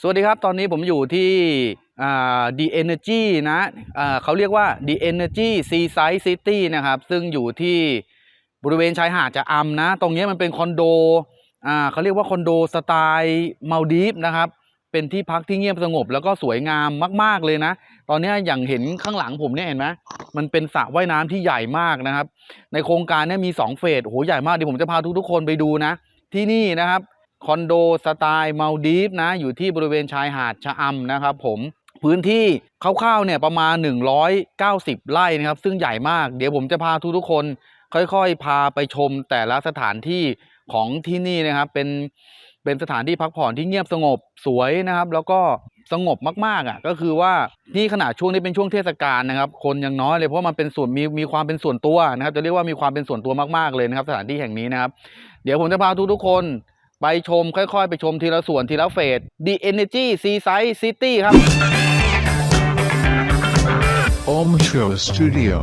สวัสดีครับ ตอนนี้ผมอยู่ที่อ่า The Energy นะอ่าเขาเรียกว่า The Energy Seaside City นะครับ ซึ่งอยู่ที่บริเวณชายหาดจะอำนะ ตรงนี้มันเป็นคอนโดเขาเรียกว่าคอนโดสไตล์มาลดีฟนะครับ เป็นที่พักที่เงียบสงบแล้วก็สวยงามมาก ๆ เลยนะ ตอนนี้อย่างเห็นข้างหลังผมเนี่ยเห็นไหมมันเป็นสระว่ายน้ำที่ใหญ่มากนะครับ ในโครงการเนี่ยมี 2 เฟสโอ้โหใหญ่มากเดี๋ยวผมจะพาทุกๆคนไปดูนะ ที่นี่นะครับ คอนโดสไตล์มาลดีฟนะอยู่ที่บริเวณชายหาดชะอำนะครับผมพื้นที่คร่าวๆเนี่ยประมาณ 190 ไร่นะครับ ซึ่งใหญ่มากเดี๋ยวผมจะพาทุกๆคน ค่อยๆ พาไปชมแต่ละสถานที่ของที่นี่นะครับ เป็นเป็นสถานที่พักผ่อนที่เงียบสงบสวยนะครับ แล้วก็สงบมากๆอะก็คือว่านี่ขนาดช่วงนี้เป็นช่วงเทศกาลนะครับ คนยังน้อยเลยเพราะมันเป็นส่วนมีมีความเป็นส่วนตัวนะครับ จะเรียกว่ามีความเป็นส่วนตัวมากๆเลยนะครับ สถานที่แห่งนี้นะครับ เดี๋ยวผมจะพาทุกๆคน ไปชมค่อยๆ ไปชมทีละส่วนทีละเฟส The Energy Seaside City ครับ Om Show Studio.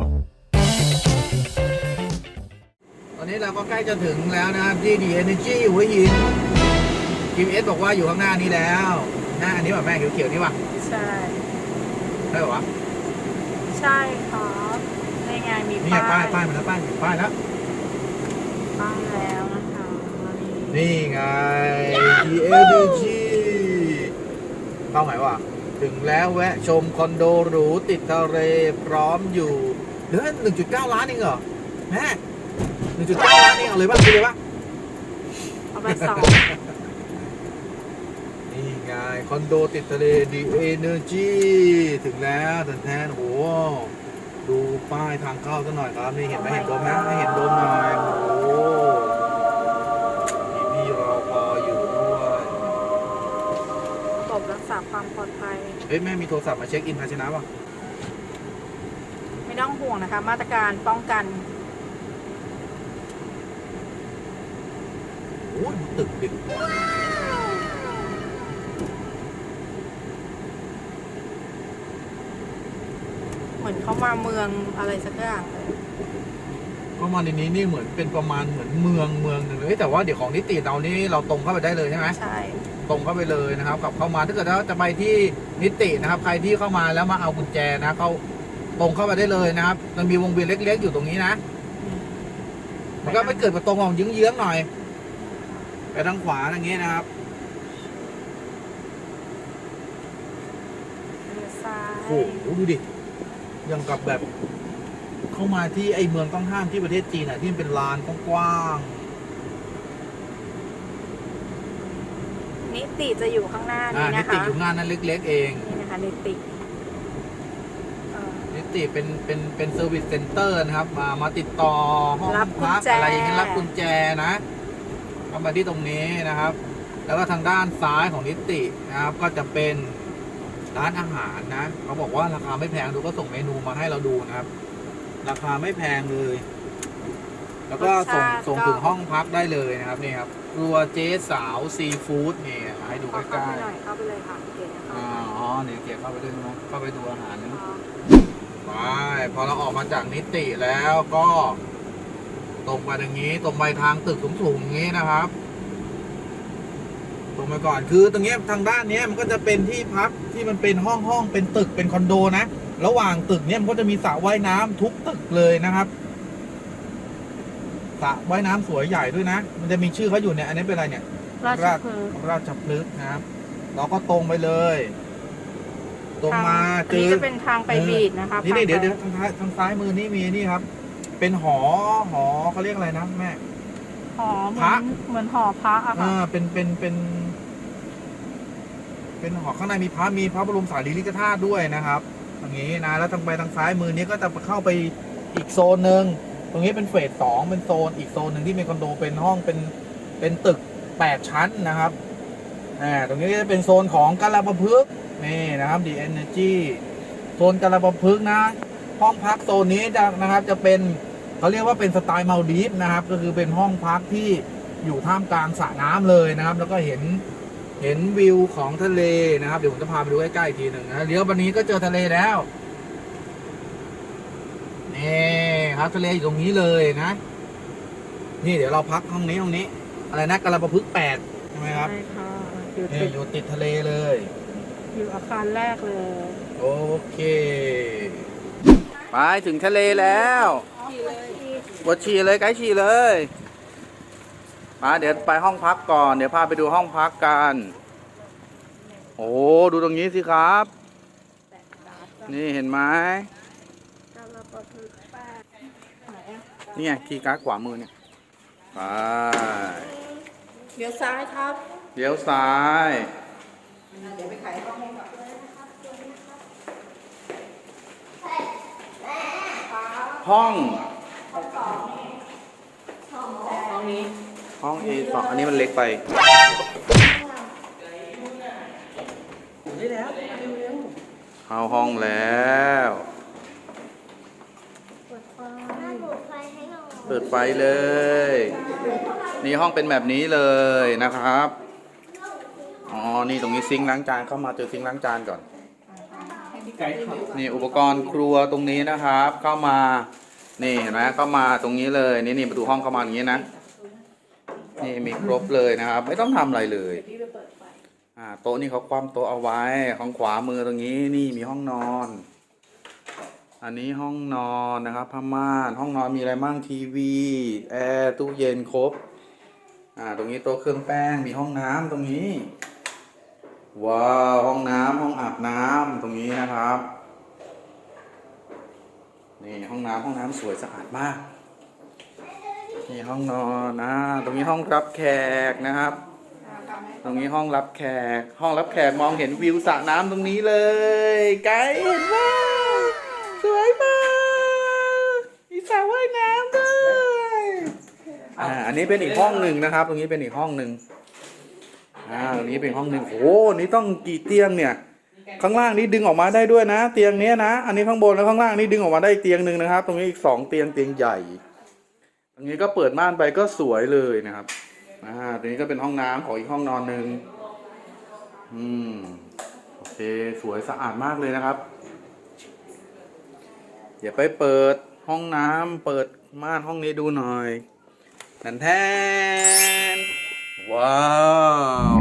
ตอนนี้เราก็ใกล้จะถึงแล้วนะครับที่ The Energy หัวหินทีมเอสบอกว่าอยู่ข้างหน้านี้แล้วหน้าอันนี้แบบแม่เขียวๆนี่ป่ะใช่ใช่ป่ะใช่ครับในงานมีนี่ไงป้ายป้ายมาแล้วป้ายป้ายแล้วป้ายแล้วนะคะ นี่ไง The Energy เป้าหมายวะถึงแล้วแวะชมคอนโดหรูติดทะเลพร้อมอยู่เหลือ1.9 ล้านเองเหรอแม่1.9 ล้านเองเอาเลยป่ะเอาเลยป่ะเอาไปสองนี่ไงคอนโดติดทะเล The Energy ถึงแล้วแทนแทนโอ้โหดูป้ายทางเข้าสักหน่อยครับ นี่เห็นไหมเห็นโดมไหมไม่เห็นโดมหน่อยโอ้ เฮ้ยแม่มีโทรศัพท์มาเช็คอินภาชนะป่ะไม่ต้องห่วงนะคะ มาตรการป้องกันโอ้ยตึกดึกเหมือนเขามาเมืองอะไรสักอย่างเลยเข้ามาในนี้นี่เหมือนเป็นประมาณเหมือนเมืองเมืองหนึ่งเลยเฮ้ยแต่ว่าเดี๋ยวของนิติเรานี่เราตรงเข้าไปได้เลยใช่ไหมใช่ ตรงเข้าไปเลยนะครับขับเข้ามาถ้าเกิดว่าจะไปที่นิตินะครับ ใครที่เข้ามาแล้วมาเอากุญแจนะเขาตรงเข้าไปได้เลยนะครับ มันมีวงเวียนเล็ก ๆ อยู่ตรงนี้นะมันก็ไม่เกิดประตรงของเยื้องๆหน่อยไปทางขวาอย่างเงี้ยนะครับเลี้ยวซ้ายโอ้โหดูดิยังกับแบบ เข้ามาที่ไอเมืองต้องห้ามที่ประเทศจีนอะที่มันเป็นลานกว้าง นิติจะอยู่ข้างหน้าๆอ่านี้นินะติคะอยู่งานนั้นเล็ก ๆ เอง นี่นะคะนิติเอ่อ นิติเป็นเป็นเป็นเซอร์วิสเซ็นเตอร์นะครับ มามาติดต่อห้องรับกุญพักแจ อะไรอย่างเงี้ยรับกุญแจนะเข้ามาที่ตรงนี้นะครับ แล้วก็ทางด้านซ้ายของนิตินะครับ ก็จะเป็นร้านอาหารนะเขาบอกว่าราคาไม่แพงดูก็ส่งเมนูมาให้เราดูนะครับ ราคาไม่แพงเลย แล้วก็ส่งส่งถึงห้องพักได้เลยนะครับนี่ครับค รัวเจ๊สาวซีฟู้ดนี่ให้ดูขอใกเข้าล้ไปหน่อยเข้าไปเลยค่ะเก๋นะๆคะอ๋อเนี่ยเกียเข้าไปด้วยนะเข้าไปดูอาหารนะอ๋อไปพอเราออกมาจากนิติแล้วก็ ตรงไปอย่างนี้ ตรงไปทางตึกสูงๆอย่างนี้นะครับ ตรงไปก่อนคือตรงเนี้ยทางด้านเนี้ยมันก็จะเป็นที่พักที่มันเป็นห้องห้องเป็นตึกเป็นคอนโดนะ ระหว่างตึกเนี้ยมันก็จะมีสระว่ายน้ำทุกตึกเลยนะครับ สระว่ายน้ำสวยใหญ่ด้วยนะ มันจะมีชื่อเขาอยู่เนี่ย อันนี้เป็นอะไรเนี่ย ราชพฤกษ์ราชพฤกษ์นะครับ เราก็ตรงไปเลย ตรงมาทเจอันนี้อจะเป็นทางไปบีดนะคะนี่นี่เดี๋ยวทางเดี๋ยวทางซ้ายทางซ้ายมือนี่มีนี่ครับ เป็นหอหอเขาเรียกอะไรนะแม่หอเหมืพระอนเหมือนหอพระอะค่ะอ่าเป็นเป็นเป็น เป็นหอข้างในมีพระมีพระบรมสารีริกธาตุด้วยนะครับอย่างนี้นะแล้วทางไปทางซ้ายมือนี้ก็จะเข้าไปอีกโซนหนึ่ง ตรงนี้เป็นเฟสสองเป็นโซนอีกโซนหนึ่งที่เป็นคอนโดเป็นห้องเป็นเป็นตึกแปดชั้นนะครับอ่าตรงนี้จะเป็นโซนของกาลาปะพฤกษ์นี่นะครับดีเอเนจีโซนกาลาปะพฤกษ์นะ ห้องพักโซนนี้จะนะครับจะเป็นเขาเรียกว่าเป็นสไตล์มาลดีฟนะครับ ก็คือเป็นห้องพักที่อยู่ท่ามกลางสระน้ำเลยนะครับ แล้วก็เห็นเห็นวิวของทะเลนะครับ เดี๋ยวผมจะพาไปดูใกล้ๆทีหนึ่งนะเดี๋ยววันนี้ก็เจอทะเลแล้วนี่ ครับทะเลอยู่ตรงนี้เลยนะ นี่เดี๋ยวเราพักห้องนี้ห้องนี้ อะไรนะกระปะพึกษ์แปดใช่ไหมครับใช่ค่ะอยู่นี่ติดอยู่ติดทะเลเลย อยู่อาคารแรกเลย โอเค ไปถึงทะเลแล้วบดฉี่เลยไกด์ฉี่เลยมาเดี๋ยวไปห้องพักก่อน เดี๋ยวพาไปดูห้องพักกัน โอ้ดูตรงนี้สิครับ นี่เห็นไหม นี่ไงคีย์การ์ดขวามือเนี่ยไปเดี๋ยวซ้ายครับเลี้ยวซ้าย เดี๋ยวไปขายห้องให้ก่อนห้องห้องนี้ห้อง A สองอันนี้มันเล็กไป ได้แล้วเร็วเข้าห้องแล้ว ๆเปิดไฟ เปิดไฟเลย นี่ห้องเป็นแบบนี้เลยนะครับ อ๋อ นี่ตรงนี้ซิงค์ล้างจานเข้ามาเจอซิงค์ล้างจานก่อน นี่อุปกรณ์ครัวตรงนี้นะครับ เข้ามา นี่เห็นไหมเข้ามาตรงนี้เลย นี่นี่ประตูห้องเข้ามาอย่างนี้นะ นี่มีครบเลยนะครับ ไม่ต้องทำอะไรเลย อ่า โต๊ะนี่เขาคว่ำโต๊ะเอาไว้ ของขวามือตรงนี้ นี่มีห้องนอน อันนี้ห้องนอนนะครับผ้าม่านห้องนอนมีอะไรบ้างทีวีแอร์ตู้เย็นครบ อ่าตรงนี้โต๊ะเครื่องแป้งมีห้องน้ำตรงนี้ ว้าวห้องน้ำห้องอาบน้ำตรงนี้นะครับนี่ห้องน้ำห้องน้ำสวยสะอาดมากนี่ห้องนอนนะตรงนี้ห้องรับแขกนะครับ ตรงนี้ห้องรับแขก ห้องรับแขกมองเห็นวิวสระน้ำตรงนี้เลยไกด์เห็นว่าสวยมากมีส ระว่ายน้ำด้วยอ่าอันนี้เป็นอีกห้องหนึ่งนะครับ ตรงนี้เป็นอีกห้องหนึ่งอ่าตรงนี้เป็นห้องหนึ่งโอ้นี่ต้องกี่เตียงเนี่ย ข้างล่างนี้ดึงออกมาได้ด้วยนะ เตียงเนี้ยนะ อันนี้ข้างบนแล้วข้างล่างนี้ดึงออกมาได้อีกเตียงหนึ่งนะครับ ตรงนี้อีกสองเตียงเตียงใหญ่ตรงนี้ก็เปิดม่านไปก็สวยเลยนะครับอ่าตรงนี้ก็เป็นห้องน้ำของอีกห้องนอนหนึ่งอืมโอเคสวยสะอาดมากเลยนะครับเดี๋ยวไปเปิด ห้องน้ำเปิดม่านห้องนี้ดูหน่อยแทนแทนว้าว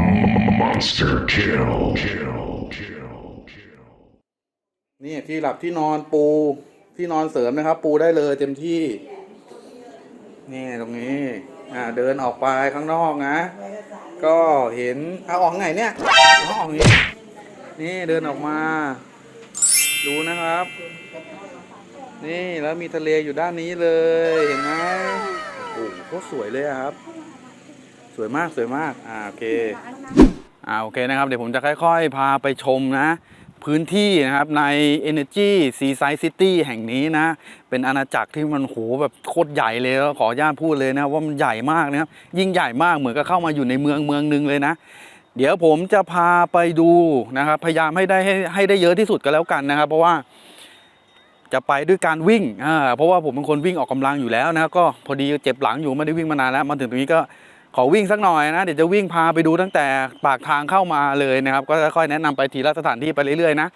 Monster kill. Kill. Kill. Kill. นี่ที่หลับที่นอนปูที่นอนเสริมนะครับ ปูได้เลยเต็มที่ นี่ตรงนี้ อ่าเดินออกไปข้างนอกนะ ก็เห็นเอาออกไงเนี่ยเอาออกนี้นี่เดินออกมา ดูนะครับ นี่แล้วมีทะเลอยู่ด้านนี้เลยเห็นไหมโอ้โหโคตรสวยเลยอะครับ สวยมากสวยมากอ่าโอเคอ่าโอเคนะครับ เดี๋ยวผมจะค่อยๆ พาไปชมนะ พื้นที่นะครับใน Energy Seaside City แห่งนี้นะ เป็นอาณาจักรที่มันโหแบบโคตรใหญ่เลยแล้วขออนุญาตพูดเลยนะว่ามันใหญ่มากนะครับยิ่งใหญ่มากเหมือนกับเข้ามาอยู่ในเมืองเมืองหนึ่งเลยนะเดี๋ยวผมจะพาไปดูนะครับ พยายามให้ได้ให้ให้ได้เยอะที่สุดก็แล้วกันนะครับ เพราะว่า จะไปด้วยการวิ่งอ่าเพราะว่าผมเป็นคนวิ่งออกกำลังอยู่แล้วนะก็พอดีเจ็บหลังอยู่ไม่ได้วิ่งมานานแล้วมาถึงตรงนี้ก็ขอวิ่งสักหน่อยนะเดี๋ยวจะวิ่งพาไปดูตั้งแต่ปากทางเข้ามาเลยนะครับ ก็ค่อยแนะนำไปทีละสถานที่ไปเรื่อยๆนะ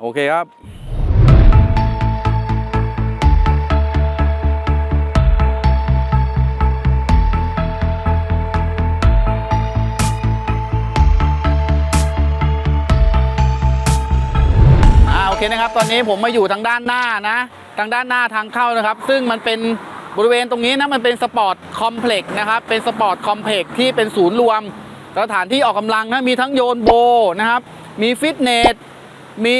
โอเคครับ เคนะครับ ตอนนี้ผมมาอยู่ทางด้านหน้านะ ทางด้านหน้าทางเข้านะครับ ซึ่งมันเป็นบริเวณตรงนี้นะ มันเป็นสปอร์ตคอมเพล็กซ์นะครับ เป็นสปอร์ตคอมเพล็กซ์ที่เป็นศูนย์รวม สถานที่ออกกำลังนะ มีทั้งโยนโบนะครับ มีฟิตเนส มี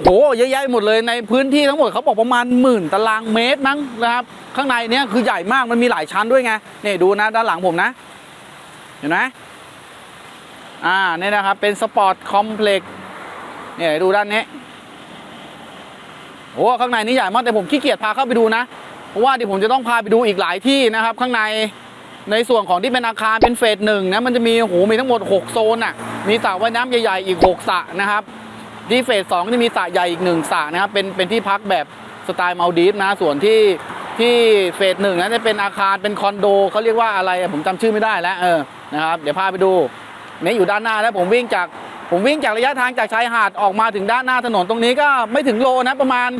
โหเยอะแยะหมดเลยในพื้นที่ทั้งหมดเขาบอกประมาณหมื่นตารางเมตรมั้งนะครับ ข้างในเนี้ยคือใหญ่มาก มันมีหลายชั้นด้วยไง เนี่ยดูนะด้านหลังผมนะ เห็นไหมอ่าเนี่ยนะครับ เป็นสปอร์ตคอมเพล็กซ์เนี่ยดูด้านนี้ โอ้ข้างในนี่ใหญ่มากแต่ผมขี้เกียจพาเข้าไปดูนะเพราะว่าเดี๋ยวผมจะต้องพาไปดูอีกหลายที่นะครับ ข้างในในส่วนของที่เป็นอาคารเป็นเฟสหนึ่งนะมันจะมีโอ้โหมีทั้งหมด 6 โซนอะมีสระว่ายน้ำใหญ่ๆอีก 6สระนะครับที่เฟสสองจะมีสระใหญ่อีกหนึ่งสระนะครับเป็นเป็นที่พักแบบสไตล์มาลดีฟนะส่วนที่ที่เฟสหนึ่งนะจะเป็นอาคารเป็นคอนโดเขาเรียกว่าอะไรผมจำชื่อไม่ได้แล้วเออนะครับเดี๋ยวพาไปดูนี่อยู่ด้านหน้าแล้วผมวิ่งจาก ผมวิ่งจากระยะทางจากชายหาดออกมาถึงด้านหน้าถนนตรงนี้ก็ไม่ถึงโลนะประมาณ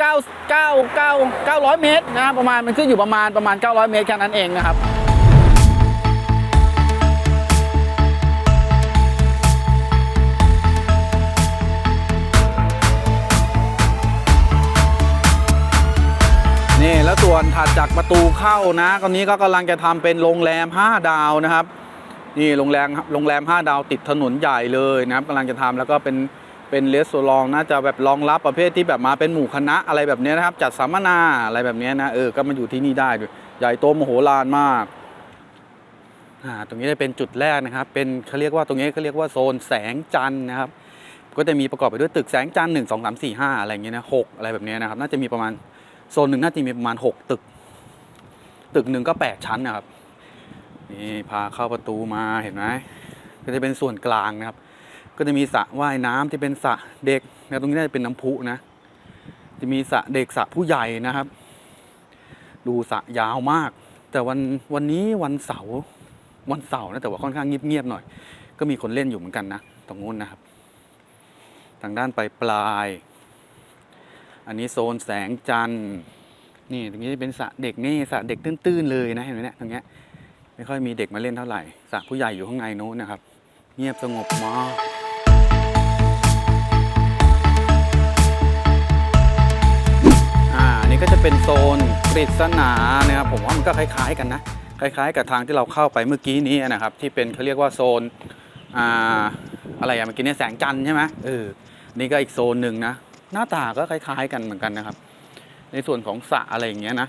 9 9 9 900 เมตรนะประมาณมันขึ้นอยู่ประมาณประมาณ 900 เมตรแค่นั้นเองนะครับนี่แล้วส่วนถัดจากประตูเข้านะตอนนี้ก็กำลังจะทำเป็นโรงแรม 5 ดาวนะครับ นี่โรงแรมโรงแรม 5 ดาวติดถนนใหญ่เลยนะครับกำลังจะทำแล้วก็เป็นเป็นรีสอร์ทน่าจะแบบรองรับประเภทที่แบบมาเป็นหมู่คณะอะไรแบบนี้นะครับ จัดสัมมนาอะไรแบบนี้นะเออก็มาอยู่ที่นี่ได้ด้วยใหญ่โตมโหฬารมากอ่าตรงนี้จะเป็นจุดแรกนะครับ เป็นเขาเรียกว่าตรงนี้เขาเรียกว่าโซนแสงจันทร์นะครับ ก็จะมีประกอบไปด้วยตึกแสงจันทร์หนึ่งสองสามสี่ห้าอะไรอย่างเงี้ยนะหกอะไรแบบนี้นะครับ น่าจะมีประมาณโซนหนึ่งน่าจะมีประมาณหกตึก ตึกหนึ่งก็แปดชั้นนะครับ นี่พาเข้าประตูมาเห็นไหมก็จะเป็นส่วนกลางนะครับ ก็จะมีสระว่ายน้ำที่เป็นสระเด็กนะตรงนี้น่าจะเป็นน้ำพุนะ จะมีสระเด็กสระผู้ใหญ่นะครับ ดูสระยาวมาก แต่วันวันนี้วันเสาร์วันเสาร์นะแต่ว่าค่อนข้างเงียบๆหน่อย ก็มีคนเล่นอยู่เหมือนกันนะตรงนู้นนะครับ ทางด้านปลายปลาย อันนี้โซนแสงจันทร์นี่ตรงนี้เป็นสระเด็กนี่สระเด็กตื้นๆเลยนะเห็นไหมเนี่ยตรงเนี้ย ไม่ค่อยมีเด็กมาเล่นเท่าไหร่สระผู้ใหญ่อยู่ข้างในนู้นนะครับ เงียบสงบมากอ่าอันนี่ก็จะเป็นโซนปริศนานะครับผมว่ามันก็คล้าย ๆ กันนะ คล้าย ๆ กับทางที่เราเข้าไปเมื่อกี้นี้นะครับ ที่เป็นเขาเรียกว่าโซนอ่าอะไรอะเมื่อกี้นี่แสงจันทร์ใช่ไหมเออนี่ก็อีกโซนหนึ่งนะ หน้าตาก็คล้าย ๆ กันเหมือนกันนะครับ ในส่วนของสระอะไรอย่างเงี้ยนะ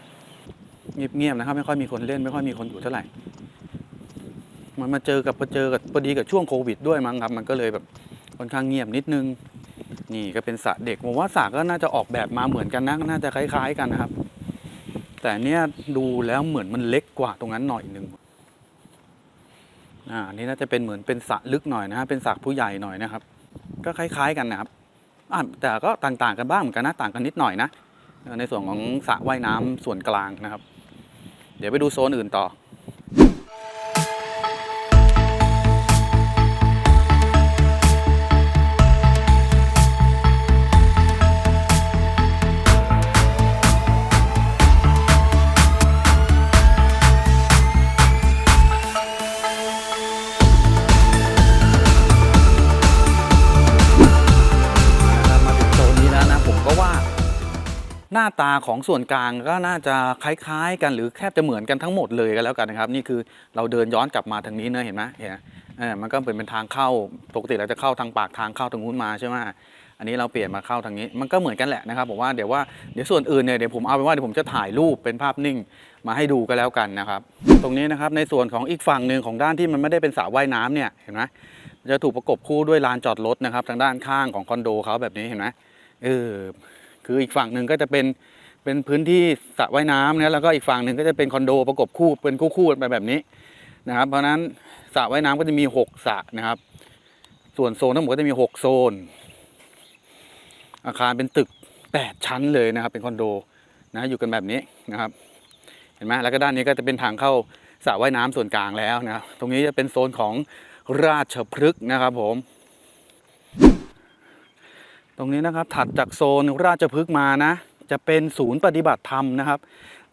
เงียบๆนะครับ ไม่ค่อยมีคนเล่นไม่ค่อยมีคนอยู่เท่าไหร่มันมาเจอกับพอเจอกับพอดีกับช่วงโควิดด้วยมั้งครับ มันก็เลยแบบค่อนข้างเงียบนิดนึง นี่ก็เป็นสระเด็กผมว่าสระก็น่าจะออกแบบมาเหมือนกันนะน่าจะคล้าย ๆ กันนะครับ แต่เนี้ยดูแล้วเหมือนมันเล็กกว่าตรงนั้นหน่อยนึงอ่าอันนี่น่าจะเป็นเหมือนเป็นสระลึกหน่อยนะฮะเป็นสระผู้ใหญ่หน่อยนะครับ ก็คล้าย ๆ กันนะครับอ่าแต่ก็ต่างๆกันบ้างเหมือนกันนะต่างกันนิดหน่อยนะในส่วนของสระว่ายน้ำส่วนกลางนะครับ ดี๋ยวไปดูโซนอื่นต่อ หน้าตาของส่วนกลางก็น่าจะคล้าย ๆ กันหรือแทบจะเหมือนกันทั้งหมดเลยกันแล้วกันนะครับ นี่คือเราเดินย้อนกลับมาทางนี้เนะเห็นไหมเห็นมเออมันก็เป็นเป็นทางเข้าปกติเราจะเข้าทางปากทางเข้าทางนู้นมาใช่ไหมอันนี้เราเปลี่ยนมาเข้าทางนี้มันก็เหมือนกันแหละนะครับผมว่าเดี๋ยวว่าเดี๋ยวส่วนอื่นเนี่ยเดี๋ยวผมเอาเป็นว่าเดี๋ยวผมจะถ่ายรูปเป็นภาพนิ่งมาให้ดูก็แล้วกันนะครับ ตรงนี้นะครับในส่วนของอีกฝั่งหนึ่งของด้านที่มันไม่ได้เป็นสระว่ายน้ำเนี่ยเห็นไหมจะถูกประกบคู่ด้วยลานจอดรถนะครับ ทางด้านข้างของคอนโดเขาแบบนี้เห็นไหมเออ คืออีกฝั่งหนึ่งก็จะเป็นเป็นพื้นที่สระว่ายน้ำนะแล้วก็อีกฝั่งหนึ่งก็จะเป็นคอนโดประกบคู่เป็นคู่ๆกันไปแบบนี้นะครับ เพราะฉะนั้นสระว่ายน้ำก็จะมี6สระนะครับ ส่วนโซนทั้งหมดก็จะมี 6 โซน อาคารเป็นตึก 8 ชั้นเลยนะครับ เป็นคอนโดนะอยู่กันแบบนี้นะครับ เห็นไหมแล้วก็ด้านนี้ก็จะเป็นทางเข้าสระว่ายน้ำส่วนกลางแล้วนะครับตรงนี้จะเป็นโซนของราชพฤกษ์นะครับผม ตรงนี้นะครับถัดจากโซนราชพฤกษ์มานะ จะเป็นศูนย์ปฏิบัติธรรมนะครับ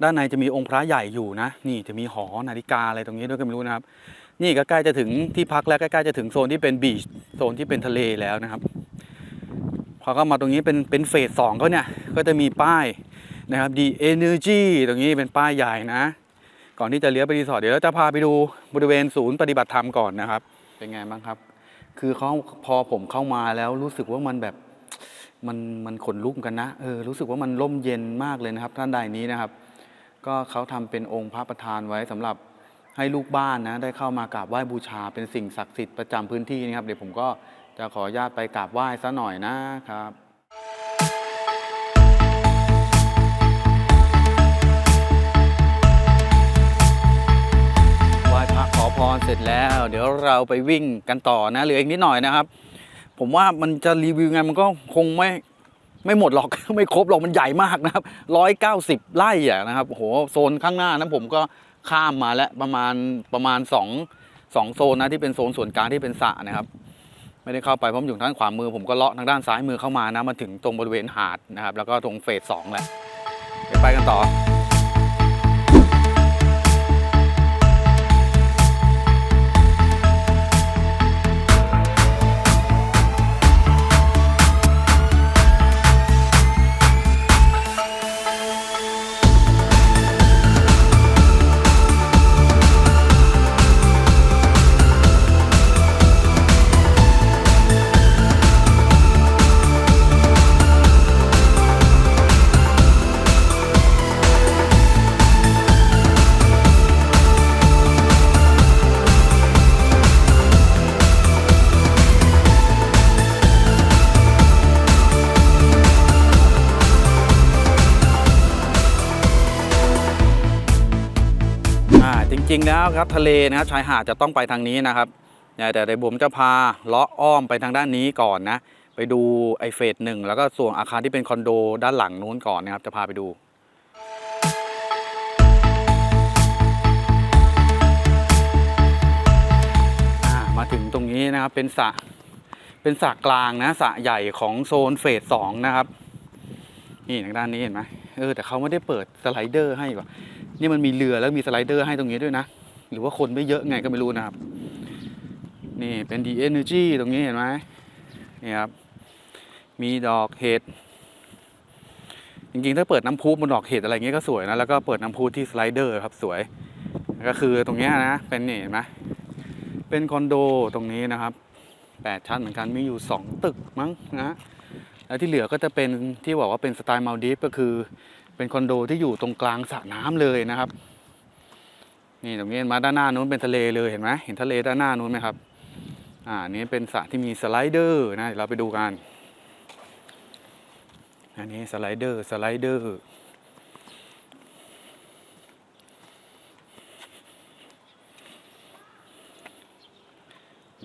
ด้านในจะมีองค์พระใหญ่อยู่นะ นี่จะมีหอนาฬิกาอะไรตรงนี้ด้วยก็ไม่รู้นะครับ นี่ก็ใกล้จะถึงที่พักแล้วใกล้ๆจะถึงโซนที่เป็นบีชโซนที่เป็นทะเลแล้วนะครับพอเข้ามาตรงนี้เป็นเป็นเฟสสองเขาเนี่ยก็จะมีป้ายนะครับ The Energy ตรงนี้เป็นป้ายใหญ่นะ ก่อนที่จะเลี้ยวไปรีสอร์ทเดี๋ยวเราจะพาไปดูบริเวณศูนย์ปฏิบัติธรรมก่อนนะครับ เป็นไงบ้างครับ คือเขาพอผมเข้ามาแล้วรู้สึกว่ามันแบบ มันมันขนลุกเหมือนกันนะเออรู้สึกว่ามันร่มเย็นมากเลยนะครับ ท่านใดนี้นะครับ ก็เขาทำเป็นองค์พระประธานไว้สำหรับให้ลูกบ้านนะได้เข้ามากราบไหว้บูชาเป็นสิ่งศักดิ์สิทธิ์ประจำพื้นที่นะครับ เดี๋ยวผมก็จะขออนุญาตไปกราบไหว้ซะหน่อยนะครับไหว้พระขอพรเสร็จแล้ว เดี๋ยวเราไปวิ่งกันต่อนะเหลืออีกนิดหน่อยนะครับ ผมว่ามันจะรีวิวไงมันก็คงไม่ไม่หมดหรอกไม่ครบหรอกมันใหญ่มากนะครับร้อยเก้าสิบไร่อะนะครับโหโซนข้างหน้านั้นผมก็ข้ามมาแล้วประมาณประมาณสองสองโซนนะที่เป็นโซนส่วนกลางที่เป็นสระนะครับ ไม่ได้เข้าไปเพราะผมอยู่ทางขวามือ ผมก็เลาะทางด้านซ้ายมือเข้ามานะมาถึงตรงบริเวณหาดนะครับ แล้วก็ตรงเฟสสองแหละไปกันต่อ ริง ๆ แล้วครับทะเลนะครับชายหาดจะต้องไปทางนี้นะครับแต่เดี๋ยวผมจะพาเลาะอ้อมไปทางด้านนี้ก่อนนะ ไปดูไอเฟสหนึ่งแล้วก็ส่วนอาคารที่เป็นคอนโดด้านหลังนู้นก่อนนะครับ จะพาไปดูมาถึงตรงนี้นะครับเป็นสระเป็นสระกลางนะสระใหญ่ของโซนเฟสสองนะครับ นี่ทางด้านนี้เห็นไหมเออแต่เขาไม่ได้เปิดสไลเดอร์ให้ว่ะ นี่มันมีเรือแล้วมีสไลเดอร์ให้ตรงนี้ด้วยนะ หรือว่าคนไม่เยอะไงก็ไม่รู้นะครับ นี่เป็น D Energy ตรงนี้เห็นไหมนี่ครับ มีดอกเห็ดจริงๆ ถ้าเปิดน้ำพุบนดอกเห็ดอะไรเงี้ยก็สวยนะ แล้วก็เปิดน้ำพุที่สไลเดอร์ครับสวย ก็คือตรงเนี้ยนะ เป็นนี่เห็นไหมเป็นคอนโดตรงนี้นะครับแปดชั้นเหมือนกันมีอยู่สองตึกมั้งนะแล้วที่เหลือก็จะเป็นที่บอกว่าเป็นสไตล์มาลดีฟก็คือ เป็นคอนโดที่อยู่ตรงกลางสระน้ำเลยนะครับ นี่ตรงนี้มาด้านหน้านู้นเป็นทะเลเลยเห็นไหมเห็นทะเลด้านหน้านู้นไหมครับ อ่านี่เป็นสระที่มีสไลเดอร์นะเดี๋ยวเราไปดูกันอันนี้สไลเดอร์สไลเดอร์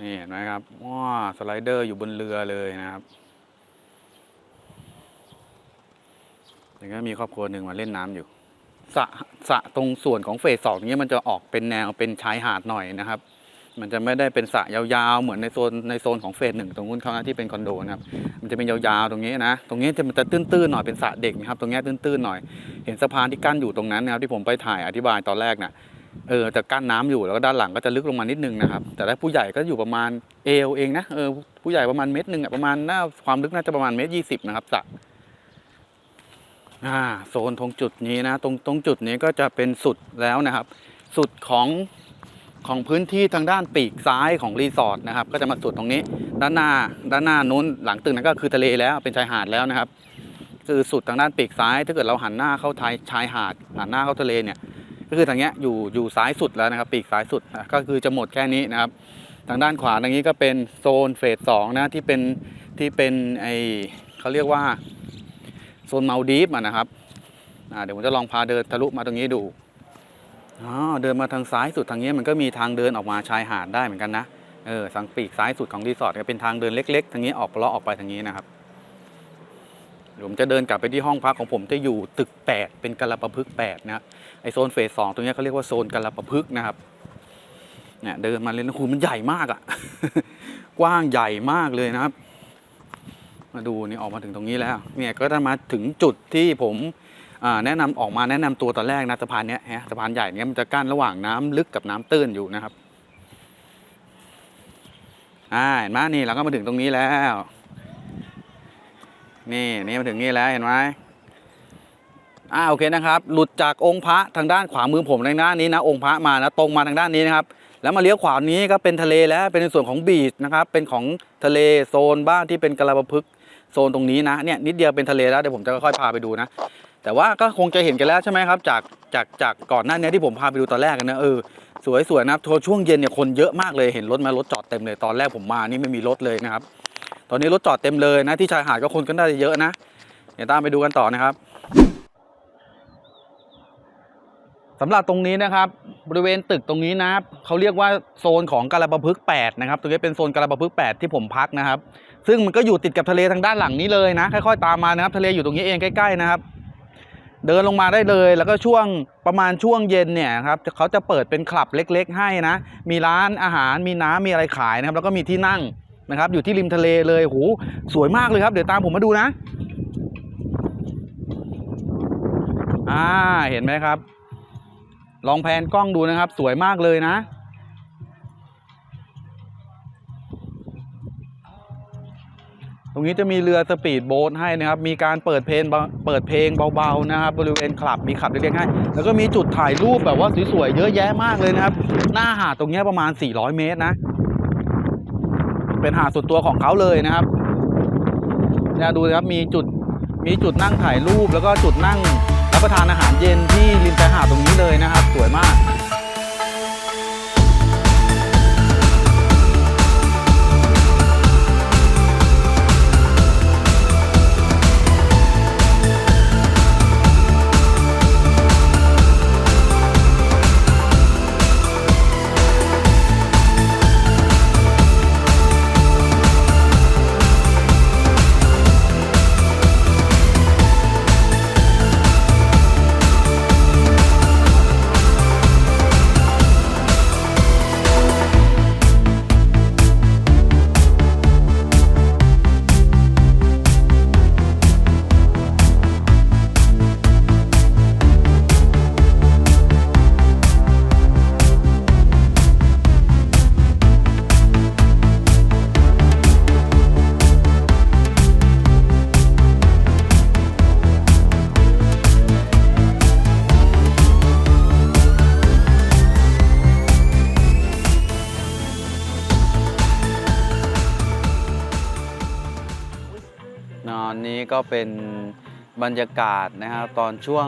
นี่เห็นไหมครับว้าสไลเดอร์อยู่บนเรือเลยนะครับ แล้วก็มีครอบครัวหนึ่งมาเล่นน้ำอยู่สระสระตรงส่วนของเฟสสองนี้มันจะออกเป็นแนวเป็นชายหาดหน่อยนะครับ มันจะไม่ได้เป็นสระยาวๆเหมือนในโซนในโซนของเฟสหนึ่งตรงนู้นเขานะที่เป็นคอนโดนะครับ มันจะเป็นยาวๆตรงนี้นะ ตรงนี้จะมันจะตื้นๆหน่อยเป็นสระเด็กนะครับ ตรงนี้ตื้นๆหน่อย เห็นสะพานที่กั้นอยู่ตรงนั้นนะครับที่ผมไปถ่ายอธิบายตอนแรกน่ะเออจะกั้นน้ำอยู่แล้วก็ด้านหลังก็จะลึกลงมานิดนึงนะครับ แต่ถ้าผู้ใหญ่ก็อยู่ประมาณเอวเองนะเออผู้ใหญ่ประมาณเมตรหนึ่งอะประมาณหน้าความลึกน่าจะประมาณเมตรยี่สิบนะครับสระ อ่าโซนตรงจุดนี้นะตรงตรงจุดนี้ก็จะเป็นสุดแล้วนะครับ สุดของของพื้นที่ทางด้านปีกซ้ายของรีสอร์ทนะครับ ก็จะมาสุดตรงนี้ ด้านหน้าด้านหน้านู้นหลังตึกนั้นก็คือทะเลแล้วเป็นชายหาดแล้วนะครับ คือสุดทางด้านปีกซ้าย ถ้าเกิดเราหันหน้าเข้าทายชายหาดหันหน้าเข้าทะเลเนี่ยก็คือทางเนี้ยอยู่อยู่ซ้ายสุดแล้วนะครับ ปีกซ้ายสุดก็คือจะหมดแค่นี้นะครับ ทางด้านขวาทางนี้ก็เป็นโซนเฟสสองนะที่เป็นที่เป็นไอเขาเรียกว่า โซนมาดีฟนะครับเดี๋ยวผมจะลองพาเดินทะลุมาตรงนี้ดูเดินมาทางซ้ายสุดทางนี้มันก็มีทางเดินออกมาชายหาดได้เหมือนกันนะเออทางปีกซ้ายสุดของรีสอร์ทก็เป็นทางเดินเล็ก ๆ ทางนี้ออกเลาะออกไปทางนี้นะครับผมจะเดินกลับไปที่ห้องพักของผมจะอยู่ตึก 8 เป็นกะละประพฤก8นะไอโซนเฟสสองตรงนี้เขาเรียกว่าโซนกระประพฤกนะครับเนี่ยเดินมาเลยนะคุณมันใหญ่มากอะ่ะ กว้างใหญ่มากเลยนะครับ มาดูนี่ออกมาถึงตรงนี้แล้วเนี่ยก็จะมาถึงจุดที่ผมแนะนำออกมาแนะนำตัวตอนแรกนะสะพานเนี้ยฮะสะพานใหญ่เนี้ยมันจะกั้นระหว่างน้ำลึกกับน้ำตื้นอยู่นะครับอ่าเห็นไหมนี่เราก็มาถึงตรงนี้แล้ว นี่นี่มาถึงนี่แล้วเห็นไหมอ่าโอเคนะครับ หลุดจากองค์พระทางด้านขวามือผมทางด้านนี้นะ องค์พระมานะตรงมาทางด้านนี้นะครับแล้วมาเลี้ยวขวานี้ก็เป็นทะเลแล้วเป็นในส่วนของบีชนะครับเป็นของทะเลโซนบ้านที่เป็นกระประพฤก โซนตรงนี้นะเนี่ยนิดเดียวเป็นทะเลแล้วเดี๋ยวผมจะค่อยๆพาไปดูนะ แต่ว่าก็คงจะเห็นกันแล้วใช่ไหมครับ จากจากจากก่อนหน้านี้ที่ผมพาไปดูตอนแรกกันนะเออสวยสวยนะครับโทรช่วงเย็นเนี่ยคนเยอะมากเลยเห็นรถมารถจอดเต็มเลยตอนแรกผมมานี่ไม่มีรถเลยนะครับ ตอนนี้รถจอดเต็มเลยนะที่ชายหาดก็คนก็น่าจะเยอะนะเดี๋ยวตามไปดูกันต่อนะครับสำหรับตรงนี้นะครับบริเวณตึกตรงนี้นะครับเขาเรียกว่าโซนของกาลาปะพฤกษ์8นะครับตรงนี้เป็นโซนกาลาปะพฤกษ์8ที่ผมพักนะครับ ซึ่งมันก็อยู่ติดกับทะเลทางด้านหลังนี้เลยนะค่อยๆตามมานะครับ ทะเลอยู่ตรงนี้เองใกล้ๆนะครับ เดินลงมาได้เลย แล้วก็ช่วงประมาณช่วงเย็นเนี่ยครับเขาจะเปิดเป็นคลับเล็ก ๆ ให้นะ มีร้านอาหารมีน้ำมีอะไรขายนะครับ แล้วก็มีที่นั่งนะครับ อยู่ที่ริมทะเลเลยโหสวยมากเลยครับ เดี๋ยวตามผมมาดูนะอ่าเห็นไหมครับ ลองแพนกล้องดูนะครับ สวยมากเลยนะ ตรงนี้จะมีเรือสปีดโบ๊ทให้นะครับ มีการเปิดเพลงเปิดเพลงเบาๆนะครับ บริเวณคลับมีขับเล็กๆให้ แล้วก็มีจุดถ่ายรูปแบบว่าสวยๆเยอะแยะมากเลยนะครับ หน้าหาดตรงนี้ประมาณ 400 เมตรนะ เป็นหาดส่วนตัวของเขาเลยนะครับเนี่ยดูนะครับมีจุดมีจุดนั่งถ่ายรูปแล้วก็จุดนั่งรับประทานอาหารเย็นที่ริมชายหาดตรงนี้เลยนะครับ สวยมาก นี้ก็เป็นบรรยากาศนะครับตอนช่วง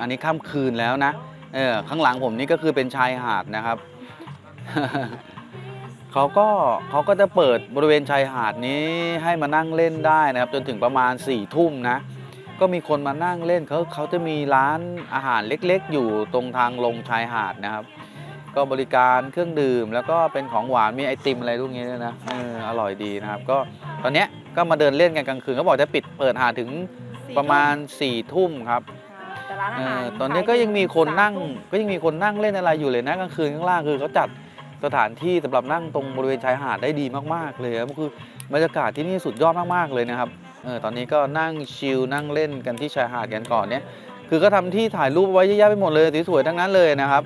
อันนี้ค่ำคืนแล้วนะเออข้างหลังผมนี่ก็คือเป็นชายหาดนะครับ เขาก็เขาก็จะเปิดบริเวณชายหาดนี้ให้มานั่งเล่นได้นะครับ จนถึงประมาณ4ี่ทุ่มนะ ก็มีคนมานั่งเล่นเขาเขาจะมีร้านอาหารเล็กๆ อยู่ตรงทางลงชายหาดนะครับ ก็บริการเครื่องดื่ม แล้วก็เป็นของหวานมีไอติมอะไรพวกนี้ด้วยนะเอออร่อยดีนะครับ ก็ตอนเนี้ยก็มาเดินเล่นกันกลางคืนเขาบอกจะปิดเปิดหาดถึงสี่ประมาณ4ี่ทุ่มครับค่ะแต่ร้านอาเอหารอตอนนี้ก็ยังมีคนนั่ง สามทุ่มก็ยังมีคนนั่งเล่นอะไรอยู่เลยนะกลางคืนข้างล่างคือเขาจัดสถานที่สำหรับนั่งตรงบริเวณชายหาดได้ดีมากๆเลยครับคือบรรยากาศที่นี่สุดยอดมากๆเลยนะครับเออตอนนี้ก็นั่งชิลนั่งเล่นกันที่ชายหาดกันก่อนเนี่ย คือก็ทำที่ถ่ายรูปไว้เยอะแยะไปหมดเลยสวยๆทั้งนั้นเลยนะครับ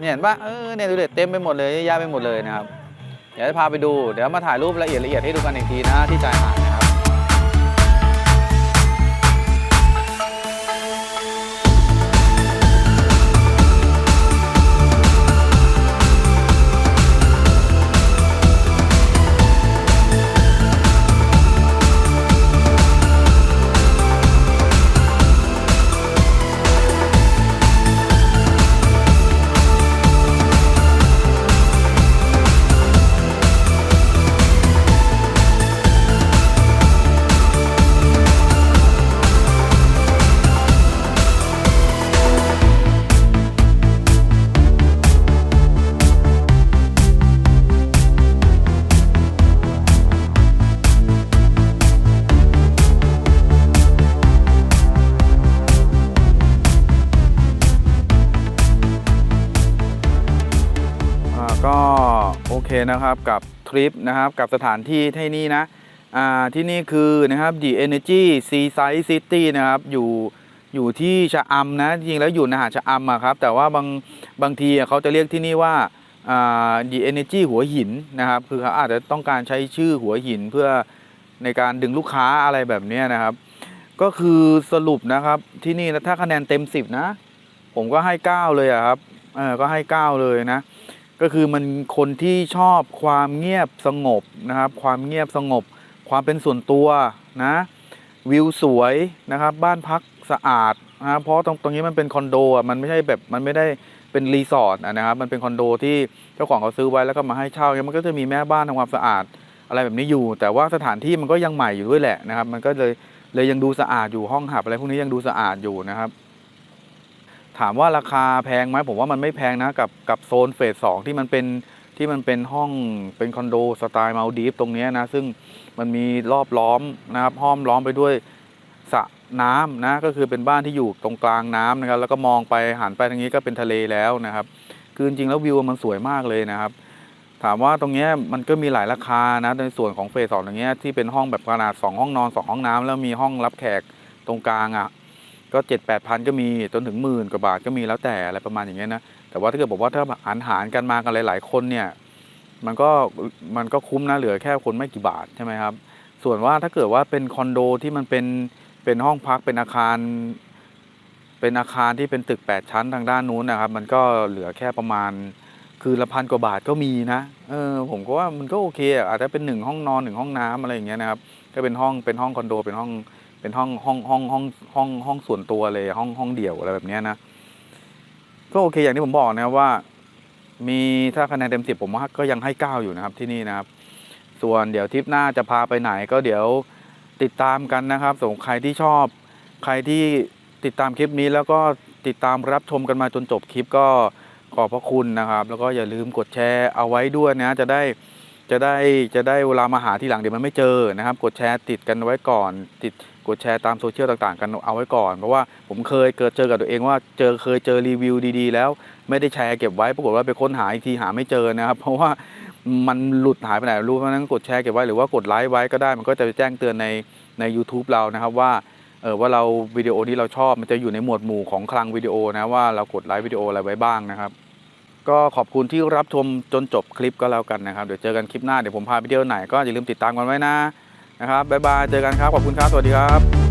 เนี่ยเห็นปะเออเนี่ยดูเด็ดเต็มไปหมดเลยเยอะแยะไปหมดเลยนะครับเดี๋ยวจะพาไปดูเดี๋ยวมาถ่ายรูปละเอียดละเอียดให้ดูกันอีกทีนะที่ชายหาด นะครับกับทริปนะครับกับสถานที่ที่นี่นะที่นี่คือนะครับ The Energy Seaside City นะครับอยู่อยู่ที่ชะอำนะจริงแล้วอยู่ในหาดชะอำอะครับแต่ว่าบางบางทีเขาจะเรียกที่นี่ว่าอ่า The Energy หัวหินนะครับคือเขาอาจจะต้องการใช้ชื่อหัวหินเพื่อในการดึงลูกค้าอะไรแบบนี้นะครับ ก็คือสรุปนะครับที่นี่นะถ้าคะแนนเต็ม 10 นะ ผมก็ให้ 9 เลยอะครับเออก็ให้ 9 เลยนะ ก็คือมันคนที่ชอบความเงียบสงบนะครับ ความเงียบสงบ ความเป็นส่วนตัวนะวิวสวยนะครับ บ้านพักสะอาดนะเพราะตรงตรงนี้มันเป็นคอนโดอะมันไม่ใช่แบบมันไม่ได้เป็นรีสอร์ทนะครับ มันเป็นคอนโดที่เจ้าของเขาซื้อไว้แล้วก็มาให้เช่าเนี่ยมันก็จะมีแม่บ้านทำความสะอาดอะไรแบบนี้อยู่ แต่ว่าสถานที่มันก็ยังใหม่อยู่ด้วยแหละนะครับ มันก็เลยเลยยังดูสะอาดอยู่ห้องหับอะไรพวกนี้ยังดูสะอาดอยู่นะครับ ถามว่าราคาแพงไหมผมว่ามันไม่แพงนะกับกับโซนเฟสสองที่มันเป็นที่มันเป็นห้องเป็นคอนโดสไตล์มาลดีฟตรงนี้นะ ซึ่งมันมีรอบล้อมนะครับห้อมล้อมไปด้วยสระน้ำนะก็คือเป็นบ้านที่อยู่ตรงกลางน้ำนะครับ แล้วก็มองไปหันไปทางนี้ก็เป็นทะเลแล้วนะครับ คือจริงแล้ววิวมันสวยมากเลยนะครับ ถามว่าตรงนี้มันก็มีหลายราคานะในส่วนของเฟสสองตรงนี้ที่เป็นห้องแบบขนาดสองห้องนอนสองห้องน้ำแล้วมีห้องรับแขกตรงกลางอะ ก็เจ็ดแปดพันก็มีจนถึงหมื่นกว่าบาทก็มีแล้วแต่อะไรประมาณอย่างเงี้ยนะแต่ว่าถ้าเกิดบอกว่าถ้าหารหารกันมากันหลาย ๆ คนเนี่ยมันก็มันก็คุ้มนะเหลือแค่คนไม่กี่บาทใช่ไหมครับ ส่วนว่าถ้าเกิดว่าเป็นคอนโดที่มันเป็นเป็นห้องพักเป็นอาคาร เป็นอาคารที่เป็นตึกแปดชั้นทางด้านนู้นนะครับ มันก็เหลือแค่ประมาณคือละพันกว่าบาทก็มีนะเออผมก็ว่ามันก็โอเคอะอาจจะเป็นหนึ่งห้องนอนหนึ่งห้องน้ำอะไรอย่างเงี้ยนะครับ ก็เป็นห้องเป็นห้องคอนโดเป็นห้อง เป็นห้องห้องห้องห้องห้องห้องส่วนตัวเลยห้องห้องเดี่ยวอะไรแบบนี้นะก็โอเคอย่างที่ผมบอกนะครับว่า มีถ้าคะแนนเต็มสิบผมว่าก็ยังให้เก้าอยู่นะครับที่นี่นะครับ ส่วนเดี๋ยวทริปหน้าจะพาไปไหน ก็เดี๋ยวติดตามกันนะครับส่วนใครที่ชอบ ใครที่ติดตามคลิปนี้แล้วก็ติดตามรับชมกันมาจนจบคลิปก็ขอบพระคุณนะครับ แล้วก็อย่าลืมกดแชร์เอาไว้ด้วยนะจะได้ จะได้จะได้เวลามาหาทีหลังเดี๋ยวมันไม่เจอนะครับ กดแชร์ติดกันไว้ก่อน ติดกดแชร์ตามโซเชียลต่างๆ กันเอาไว้ก่อน เพราะว่าผมเคยเกิดเจอกับตัวเองว่าเจอเคยเจอรีวิวดีๆ แล้ว ไม่ได้แชร์เก็บไว้ปรากฏว่าไปค้นหาอีกทีหาไม่เจอนะครับ เพราะว่ามันหลุดหายไปไหนรู้เพราะนั้นกดแชร์เก็บไว้หรือว่ากดไลค์ไว้ก็ได้ มันก็จะแจ้งเตือนในใน YouTube เรานะครับว่าเออว่าเราวิดีโอที่เราชอบมันจะอยู่ในหมวดหมู่ของคลังวิดีโอนะว่าเรากดไลค์วิดีโออะไรไว้บ้างนะครับ ก็ขอบคุณที่รับชมจนจบคลิปก็แล้วกันนะครับ เดี๋ยวเจอกันคลิปหน้า เดี๋ยวผมพาไปเที่ยวไหนก็อย่าลืมติดตามกันไว้นะนะครับบ๊ายบายเจอกันครับ ขอบคุณครับ สวัสดีครับ